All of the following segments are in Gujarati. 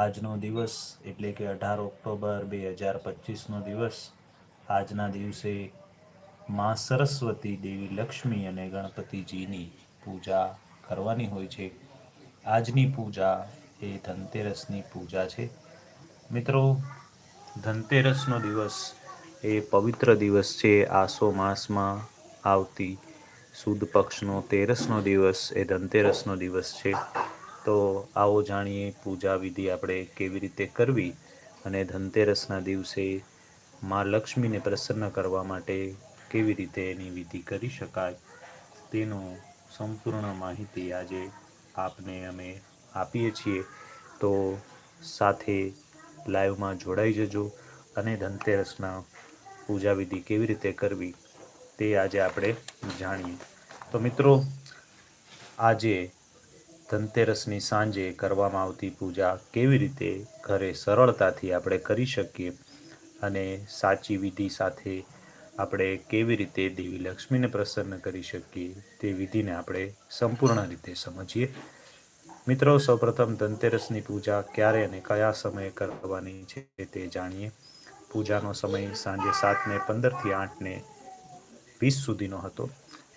આજનો દિવસ એટલે કે અઢાર ઓક્ટોબર બે હજાર પચીસનો દિવસ, આજના દિવસે મા સરસ્વતી દેવી લક્ષ્મી અને ગણપતિજીની પૂજા કરવાની હોય છે. આજની પૂજા એ ધનતેરસની પૂજા છે. મિત્રો, ધનતેરસનો દિવસ એ પવિત્ર દિવસ છે. આસો માસમાં આવતી સુદ પક્ષનો તેરસનો દિવસ એ ધનતેરસનો દિવસ છે. તો આવો જાણીએ પૂજા વિધિ આપણે કેવી રીતે કરવી અને ધનતેરસના દિવસે મા લક્ષ્મીને પ્રસન્ન કરવા માટે કેવી રીતે એની વિધિ કરી શકાય તેનો સંપૂર્ણ માહિતી આજે આપને અમે આપીએ છીએ. તો સાથે લાઈવમાં જોડાઈ જજો અને ધનતેરસના પૂજા વિધિ કેવી રીતે કરવી તે આજે આપણે જાણીએ. તો મિત્રો, આજે ધનતેરસની સાંજે કરવામાં આવતી પૂજા કેવી રીતે ઘરે સરળતાથી આપણે કરી શકીએ અને સાચી વિધિ સાથે આપણે કેવી રીતે દેવી લક્ષ્મીને પ્રસન્ન કરી શકીએ તે વિધિને આપણે સંપૂર્ણ રીતે સમજીએ. મિત્રો, સૌપ્રથમ ધનતેરસની પૂજા ક્યારે અને કયા સમયે કરવાની છે તે જાણીએ. પૂજાનો સમય સાંજે સાતને પંદરથી આઠને વીસ સુધીનો હતો.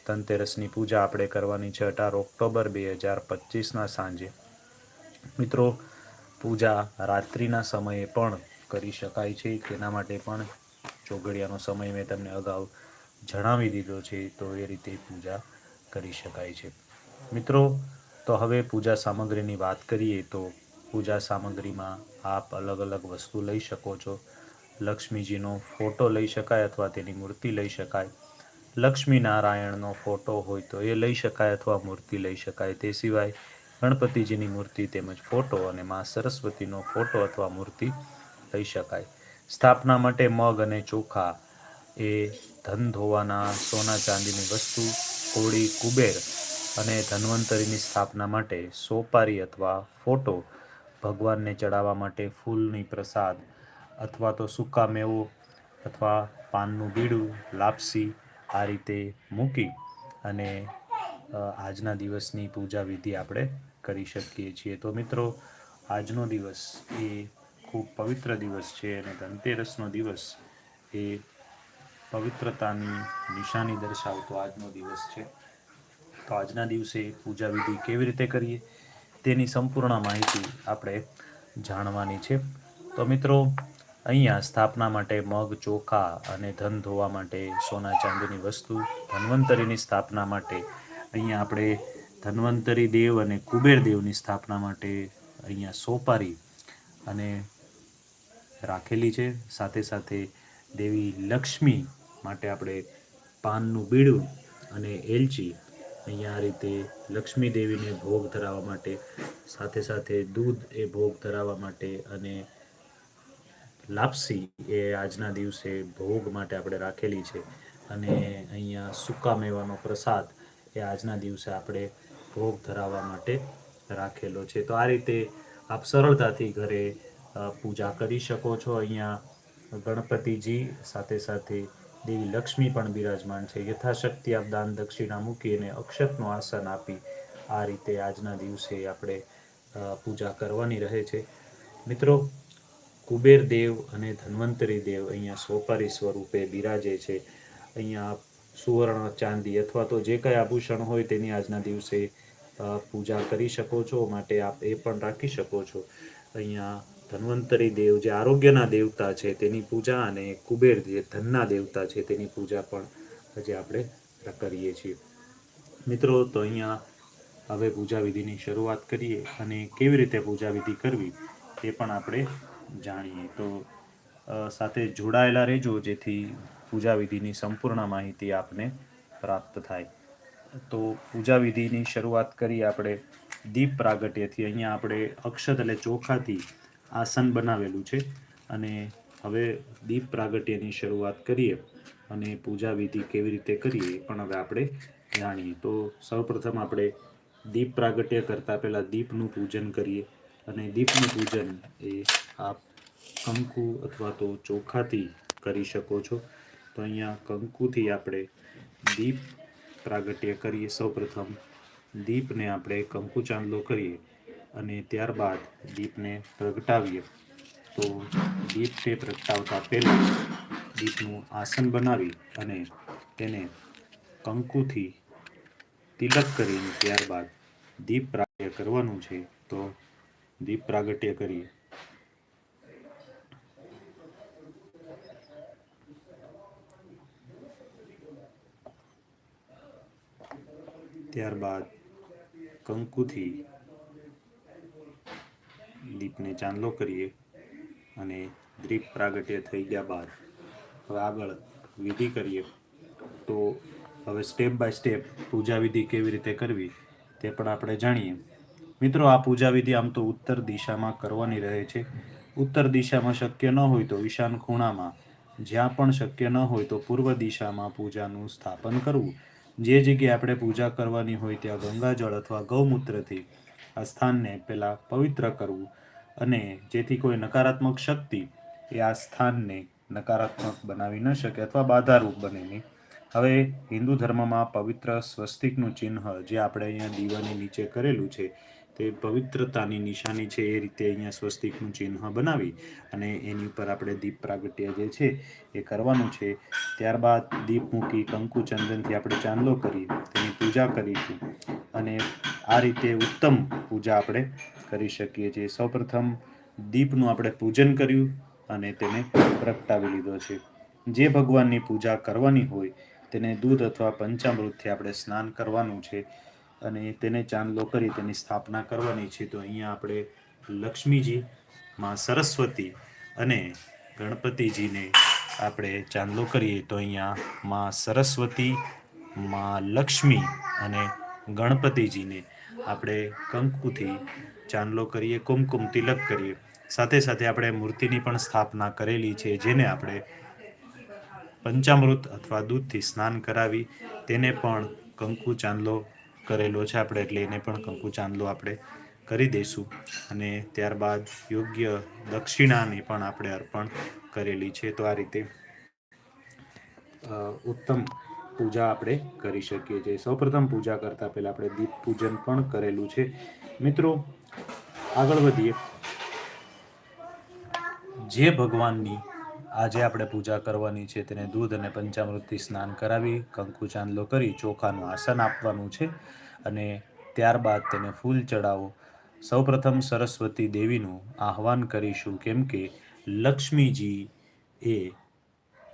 ધનતેરસની પૂજા આપણે કરવાની છે અઢાર ઓક્ટોબર બે હજાર પચીસના સાંજે. મિત્રો, પૂજા રાત્રિના સમયે પણ કરી શકાય છે. તેના માટે પણ ચોઘડિયાનો સમય મેં તમને અગાઉ જણાવી દીધો છે, તો એ રીતે પૂજા કરી શકાય છે. મિત્રો, તો હવે પૂજા સામગ્રીની વાત કરીએ, તો પૂજા સામગ્રીમાં આપ અલગ અલગ વસ્તુ લઈ શકો છો. લક્ષ્મીજીનો ફોટો લઈ શકાય અથવા તેની મૂર્તિ લઈ શકાય. લક્ષ્મી નારાયણનો ફોટો હોય તો એ લઈ શકાય અથવા મૂર્તિ લઈ શકાય. તે સિવાય ગણપતિજીની મૂર્તિ તેમજ ફોટો અને મા સરસ્વતીનો ફોટો અથવા મૂર્તિ લઈ શકાય. સ્થાપના માટે મગ અને ચોખા એ ધન ધોવાના સોના ચાંદીની વસ્તુ કોળી કુબેર અને ધન્વંતરીની સ્થાપના માટે સોપારી અથવા ફોટો ભગવાનને ચડાવવા માટે ફૂલની પ્રસાદ અથવા તો સૂકા મેવો અથવા પાનનું બીડું, લાપસી આ રીતે મૂકી અને આજના દિવસની પૂજા વિધિ આપણે કરી શકીએ છીએ. તો મિત્રો, આજનો દિવસ એ ખૂબ પવિત્ર દિવસ છે અને ધનતેરસનો દિવસ એ પવિત્રતાની નિશાની દર્શાવતો આજનો દિવસ છે. તો આજના દિવસે પૂજા વિધિ કેવી રીતે કરીએ તેની સંપૂર્ણ માહિતી આપણે જાણવાની છે. તો મિત્રો અહીંયા સ્થાપના માટે મગ, ચોખા અને ધન ધોવા માટે સોના ચાંદીની વસ્તુ, ધન્વંતરીની સ્થાપના માટે અહીંયા આપણે ધન્વંતરી દેવ અને કુબેર દેવની સ્થાપના માટે અહીંયા સોપારી અને રાખેલી છે. સાથે સાથે દેવી લક્ષ્મી માટે આપણે પાનનું બીડું અને એલચી અહીંયા આ રીતે લક્ષ્મી દેવીને ભોગ ધરાવવા માટે સાથે સાથે દૂધ એ ભોગ ધરાવવા માટે અને લાપસી એ આજના દિવસે ભોગ માટે આપણે રાખેલી છે. અને અહીંયા સૂકા મેવાનો પ્રસાદ એ આજના દિવસે આપણે ભોગ ધરાવવા માટે રાખેલો છે. તો આ રીતે આપ સરળતાથી ઘરે પૂજા કરી શકો છો. અહીંયા ગણપતિજી સાથે સાથે દેવી લક્ષ્મી પણ બિરાજમાન છે. યથાશક્તિ આપ દાન દક્ષિણા મૂકીને અક્ષતનું આસન આપી આ રીતે આજના દિવસે આપણે પૂજા કરવાની રહે છે. મિત્રો કુબેર દેવ અને ધન્વંતરી દેવ અહીંયા સોપારી સ્વરૂપે બિરાજે છે. અહીંયા સુવર્ણ, ચાંદી અથવા તો જે કંઈ આભૂષણ હોય તેની આજના દિવસે પૂજા કરી શકો છો, માટે આપ એ પણ રાખી શકો છો. અહીંયા ધન્વંતરી દેવ જે આરોગ્યના દેવતા છે તેની પૂજા અને કુબેર જે ધનના દેવતા છે તેની પૂજા પણ આજે આપણે કરીએ છીએ. મિત્રો, તો અહીંયા હવે પૂજા વિધિની શરૂઆત કરીએ અને કેવી રીતે પૂજા વિધિ કરવી એ પણ આપણે જાણીએ. તો સાથે જોડાયેલા રહેજો, જેથી પૂજા વિધિની સંપૂર્ણ માહિતી આપને પ્રાપ્ત થાય. તો પૂજા વિધિની શરૂઆત કરીએ આપણે દીપ પ્રાગટ્યથી. અહીંયા આપણે અક્ષત એટલે ચોખાથી આસન બનાવેલું છે. અને હવે દીપ પ્રાગટ્યની શરૂઆત કરીએ અને પૂજા વિધિ કેવી રીતે કરીએ પણ હવે આપણે જાણીએ. તો સૌપ્રથમ આપણે દીપ પ્રાગટ્ય કરતાં પહેલાં દીપનું પૂજન કરીએ. અને દીપનું પૂજન એ આપ કંકુ અથવા તો ચોખાથી કરી શકો છો. તો અહીંયા કંકુથી આપણે દીપ પ્રાગટ્ય કરીએ. સૌપ્રથમ દીપને આપણે કંકુ ચાંદલો કરીએ અને ત્યારબાદ દીપને પ્રગટાવીએ. તો દીપને પ્રગટાવતા પહેલાં દીપનું આસન બનાવી અને તેને કંકુથી તિલક કરીને ત્યારબાદ દીપ પ્રાગ્ય કરવાનું છે. તો દીપ પ્રાગટ્ય કરીએ. ત્યારબાદ કંકુથી દીપને ચાંદલો કરીએ અને દીપ પ્રાગટ્ય થઈ ગયા બાદ હવે આગળ વિધિ કરીએ. તો હવે સ્ટેપ બાય સ્ટેપ પૂજા વિધિ કેવી રીતે કરવી તે પણ આપણે જાણીએ. મિત્રો, આ પૂજા વિધિ આમ તો ઉત્તર દિશામાં કરવાની રહે છે. ઉત્તર દિશામાં શક્ય ન હોય તો ઈશાન ખૂણામાં, જ્યાં પણ શક્ય ન હોય તો પૂર્વ દિશામાં પૂજાનું સ્થાપન કરવું. જે જગ્યાએ આપણે પૂજા કરવાની હોય ત્યાં ગંગાજળ અથવા ગૌમૂત્રથી આ સ્થાનને પહેલાં પવિત્ર કરવું અને જેથી કોઈ નકારાત્મક શક્તિ એ આ સ્થાનને નકારાત્મક બનાવી ન શકે અથવા બાધારૂપ બને નહીં. હવે હિન્દુ ધર્મમાં પવિત્ર સ્વસ્તિકનું ચિહ્ન જે આપણે અહીંયા દીવાની નીચે કરેલું છે તે પવિત્રતાની નિશાની છે એ રીતે અહીંયા સ્વસ્તિકનું ચિહ્ન બનાવી અને એની ઉપર આપણે દીપ પ્રાગટ્ય જે છે એ કરવાનું છે. ત્યારબાદ દીપ મૂકી કંકુ ચંદનથી આપણે ચાંદલો કરી તેની પૂજા કરીશું અને આ રીતે ઉત્તમ પૂજા આપણે કરી શકીએ છીએ. સૌપ્રથમ દીપનું આપણે પૂજન કર્યું અને તેને પ્રગટાવી લીધો છે. જે ભગવાનની પૂજા કરવાની હોય તેને દૂધ અથવા પંચામૃતથી આપણે સ્નાન કરવાનું છે. અને તેને ચાંદલો કરી તેની સ્થાપના કરવાની છે. તો અહીંયા આપણે લક્ષ્મીજી, માં સરસ્વતી અને ગણપતિજીને આપણે ચાંદલો કરીએ. તો અહીંયા માં સરસ્વતી, માં લક્ષ્મી અને ગણપતિજીને આપણે કંકુથી ચાંદલો કરીએ, કુમકુમ તિલક કરીએ. સાથે સાથે આપણે મૂર્તિની પણ સ્થાપના કરેલી છે, જેને આપણે પંચામૃત અથવા દૂધથી સ્નાન કરાવી તેને પણ કંકુ ચાંદલો કરેલો છે આપણે, એટલે એને પણ કંકુ ચાંદલો આપણે કરી દઈશું. અને ત્યારબાદ યોગ્ય દક્ષિણાની પણ આપણે અર્પણ કરેલી છે. તો આ રીતે ઉત્તમ પૂજા આપણે કરી શકીએ છીએ. સૌપ્રથમ પૂજા કરતાં પહેલાં આપણે દીપ પૂજન પણ કરેલું છે. મિત્રો, આગળ વધીએ. જે ભગવાનની આજે આપણે પૂજા કરવાની છે તેને દૂધ અને પંચામૃતથી સ્નાન કરાવી, કંકુ ચાંદલો કરી, ચોખાનું આસન આપવાનું છે અને ત્યારબાદ તેને ફૂલ ચડાવો. સૌપ્રથમ સરસ્વતી દેવીનું આહ્વાન કરીશું કેમ કે લક્ષ્મીજી એ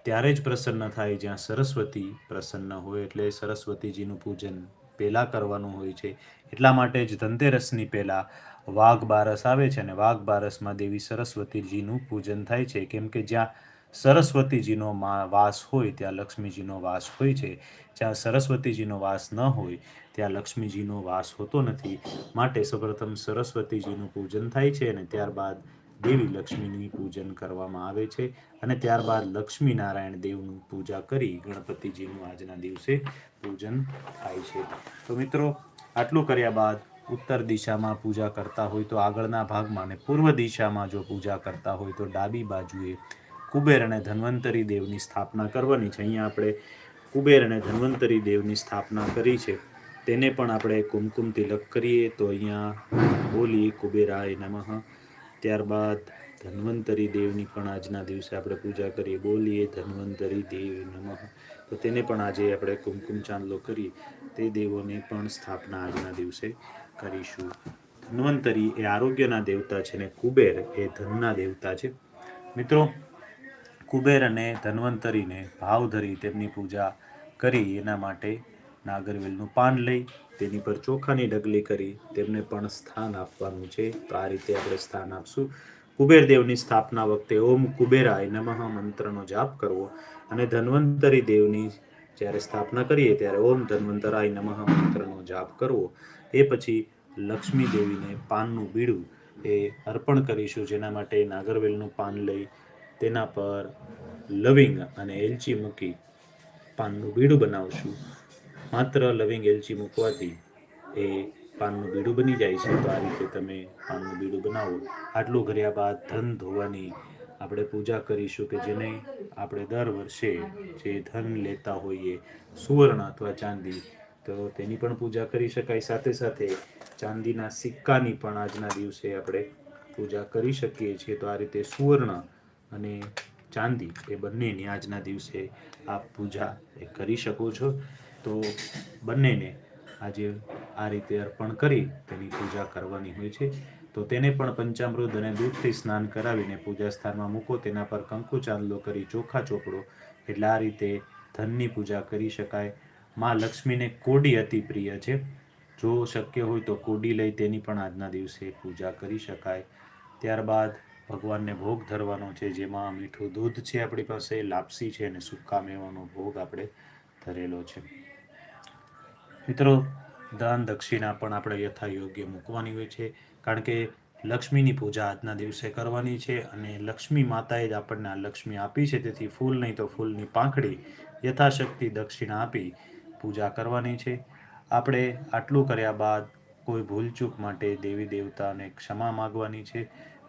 ત્યારે જ પ્રસન્ન થાય જ્યાં સરસ્વતી પ્રસન્ન હોય એટલે સરસ્વતીજીનું પૂજન પહેલાં કરવાનું હોય છે. એટલા માટે જ ધનતેરસની પહેલાં વાઘ બારસ આવે છે અને વાઘ બારસમાં દેવી સરસ્વતીજીનું પૂજન થાય છે. કેમ કે જ્યાં સરસ્વતીજીનો મા, વાસ હોય, ત્યાં લક્ષ્મીજીનો વાસ હોય છે. જ્યાં સરસ્વતીજીનો વાસ ન હોય, ત્યાં લક્ષ્મીજીનો વાસ હોતો નથી. માટે સૌપ્રથમ સરસ્વતીજીનું પૂજન થાય છે અને ત્યારબાદ દેવી લક્ષ્મીની પૂજન કરવામાં આવે છે અને ત્યારબાદ લક્ષ્મી નારાયણ દેવનું પૂજા કરી ગણપતિજીનું આજના દિવસે પૂજન થાય છે. તો મિત્રો, આટલું કર્યા બાદ ઉત્તર દિશામાં પૂજા કરતા હોય તો આગળના ભાગમાં અને પૂર્વ દિશામાં જો પૂજા કરતા હોય તો ડાબી બાજુએ કુબેર અને ધન્વંતરી દેવની સ્થાપના કરવાની છે. અહીંયા આપણે કુબેર અને ધન્વંતરી દેવની સ્થાપના કરી છે. તેને પણ આપણે કુમકુમ તિલક કરીએ તો અહીંયા બોલીએ કુબેરાય નમઃ. ત્યારબાદ ધન્વંતરી દેવની પણ આજના દિવસે આપણે પૂજા કરીએ. બોલીએ ધન્વંતરી દેવ નમઃ. તો તેને પણ આજે આપણે કુમકુમ ચાંદલો કરીએ. તે દેવોને પણ સ્થાપના આજના દિવસે કરીશું. ધન્વંતરી એ આરોગ્યના દેવતા છે ને કુબેર એ ધનના દેવતા છે. મિત્રો, કુબેર અને ધન્વંતરીને ભાવ ધરી તેમની પૂજા કરી, એના માટે નાગરવેલનું પાન લઈ, તેની પર ચોખાની ડગલી કરી, તેમને પણ સ્થાન આપવાનું છે. તો આ રીતે આપણે સ્થાન આપશું. કુબેર દેવની સ્થાપના વખતે ઓમ કુબેરાય નમઃ મંત્રનો જાપ કરવો અને ધન્વંતરી દેવની જ્યારે સ્થાપના કરીએ ત્યારે ઓમ ધન્વંતરાય નમઃ મંત્રનો જાપ કરવો. એ પછી લક્ષ્મી દેવીને પાનનું બીડું એ અર્પણ કરીશું, જેના માટે નાગરવેલનું પાન લઈ તેના પર લવિંગ અને એલચી મૂકી પાનનું બીડું બનાવશું. માત્ર લવિંગ, એલચી મૂકવાથી એ પાનનું બીડું બની જાય છે. તો આ રીતે તમે પાનનું બીડું બનાવો. આટલું કર્યા બાદ ધન ધોવાની આપણે પૂજા કરીશું કે જેને આપણે દર વર્ષે જે ધન લેતા હોઈએ, સુવર્ણ અથવા ચાંદી તો તેની પણ પૂજા કરી શકાય. સાથે સાથે ચાંદીના સિક્કાની પણ આજના દિવસે આપણે પૂજા કરી શકીએ છીએ. તો આ રીતે સુવર્ણ અને ચાંદી એ બંનેની આજના દિવસે આપ પૂજા એ કરી શકો છો. તો બંનેને આજે આ રીતે અર્પણ કરી તેની પૂજા કરવાની હોય છે. તો તેને પણ પંચામૃત અને દૂધથી સ્નાન કરાવીને પૂજા સ્થાનમાં મૂકો. તેના પર કંકુ ચાંદલો કરી ચોખા ચોપડો. એટલે આ રીતે ધનની પૂજા કરી શકાય. માં લક્ષ્મીને કોડી અતિ પ્રિય છે. જો શક્ય હોય તો કોડી લઈ તેની પણ આજના દિવસે પૂજા કરી શકાય. ત્યારબાદ ભગવાનને ભોગ ધરવાનો છે, જેમાં મીઠું દૂધ છે આપણી પાસે, લાપસી છે અને સૂકા મેવાનો ભોગ આપણે ધરેલો છે. મિત્રો, દાન દક્ષિણા પણ આપણે યથાયોગ્ય મૂકવાની હોય છે, કારણ કે લક્ષ્મીની પૂજા આજના દિવસે કરવાની છે અને લક્ષ્મી માતાએ જ આપણને આ લક્ષ્મી આપી છે, તેથી ફૂલ નહીં તો ફૂલની પાંખડી યથાશક્તિ દક્ષિણા આપી પૂજા કરવાની છે. આપણે આટલું કર્યા બાદ કોઈ ભૂલચૂક માટે દેવી દેવતાને ક્ષમા માગવાની છે.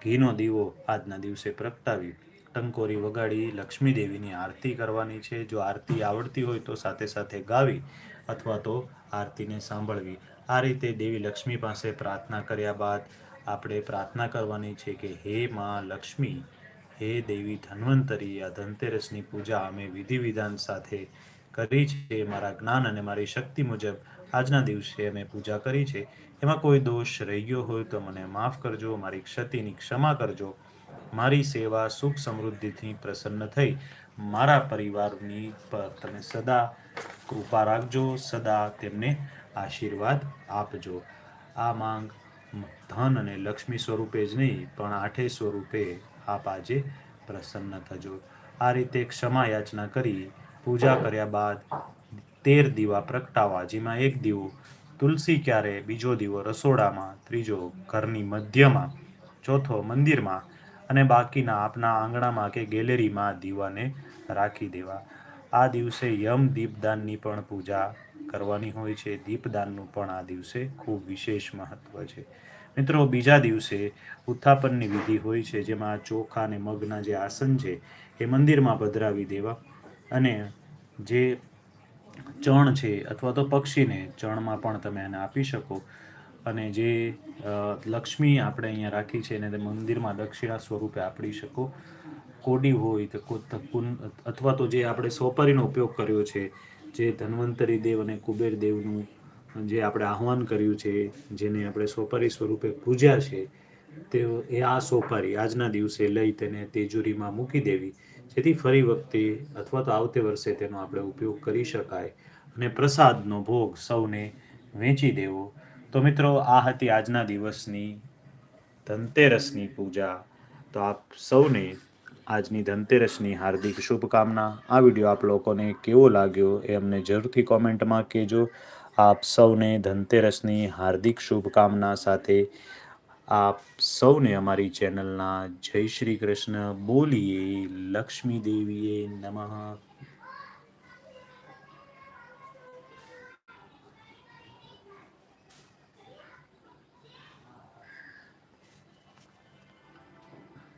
ઘીનો દીવો આજના દિવસે પ્રગટાવી, ટંકોરી વગાડી, લક્ષ્મી દેવીની આરતી કરવાની છે. જો આરતી આવડતી હોય તો સાથે સાથે ગાવી અથવા તો આરતીને સાંભળવી. આ રીતે દેવી લક્ષ્મી પાસે પ્રાર્થના કર્યા બાદ આપણે પ્રાર્થના કરવાની છે કે, હે માં લક્ષ્મી, હે દેવી ધન્વંતરી, આ ધનતેરસની પૂજા અમે વિધિ વિધાન સાથે કરી છે, મારા જ્ઞાન અને મારી શક્તિ મુજબ આજના દિવસે અમે પૂજા કરી છે. એમાં કોઈ દોષ રહી ગયો હોય તો મને માફ કરજો, મારી ક્ષતિની ક્ષમા કરજો. મારી સેવા સુખ સમૃદ્ધિથી પ્રસન્ન થઈ. મારા પરિવારની પર તમે સદા કૃપા રાખજો, સદા તેમને આશીર્વાદ આપજો. આ માંગ ધન અને લક્ષ્મી સ્વરૂપે જ નહીં, પણ આઠે સ્વરૂપે આપ આજે પ્રસન્ન થજો. આ રીતે ક્ષમા યાચના કરી પૂજા કર્યા બાદ તેર દીવા પ્રગટાવવા, જેમાં એક દીવો તુલસી ક્યારે, બીજો દીવો રસોડામાં, ત્રીજો ઘરની મધ્યમાં, ચોથો મંદિરમાં અને બાકીના આપના આંગણામાં કે ગેલેરીમાં દીવાને રાખી દેવા. આ દિવસે યમ દીપદાનની પણ પૂજા કરવાની હોય છે. દીપદાનનું પણ આ દિવસે ખૂબ વિશેષ મહત્વ છે. મિત્રો, બીજા દિવસે ઉત્થાપનની વિધિ હોય છે, જેમાં ચોખા અને મગના જે આસન છે, એ મંદિરમાં પધરાવી દેવા. અને જે ચણ છે અથવા તો પક્ષીને ચણમાં પણ તમે એને આપી શકો. અને જે લક્ષ્મી આપણે અહીંયા રાખી છે એને મંદિરમાં દક્ષિણા સ્વરૂપે આપી શકો. કોડી હોય તો કુન- અથવા તો જે આપણે સોપારીનો ઉપયોગ કર્યો છે, જે ધન્વંતરી દેવ અને કુબેર દેવનું જે આપણે આહવાન કર્યું છે, જેને આપણે સોપારી સ્વરૂપે પૂજ્યા છે, તે એ આ સોપારી આજના દિવસે લઈ તેને તેજુરીમાં મૂકી દેવી. જેથી ફરી વખતે અથવા તો આવતે વર્ષે તેનો આપણે ઉપયોગ કરી શકાય અને પ્રસાદનો ભોગ સૌને વેચી દેવો. તો મિત્રો, આ હતી આજના દિવસની ધનતેરસની પૂજા. તો આપ સૌને આજની ધનતેરસની હાર્દિક શુભકામના. આ વીડિયો આપ લોકોને કેવો લાગ્યો એ અમને જરૂરથી કોમેન્ટમાં કહેજો. આપ સૌને ધનતેરસની હાર્દિક શુભકામના સાથે આપ સૌને અમારી ચેનલના જય શ્રી કૃષ્ણ બોલીએ લક્ષ્મી દેવીએ નમઃ.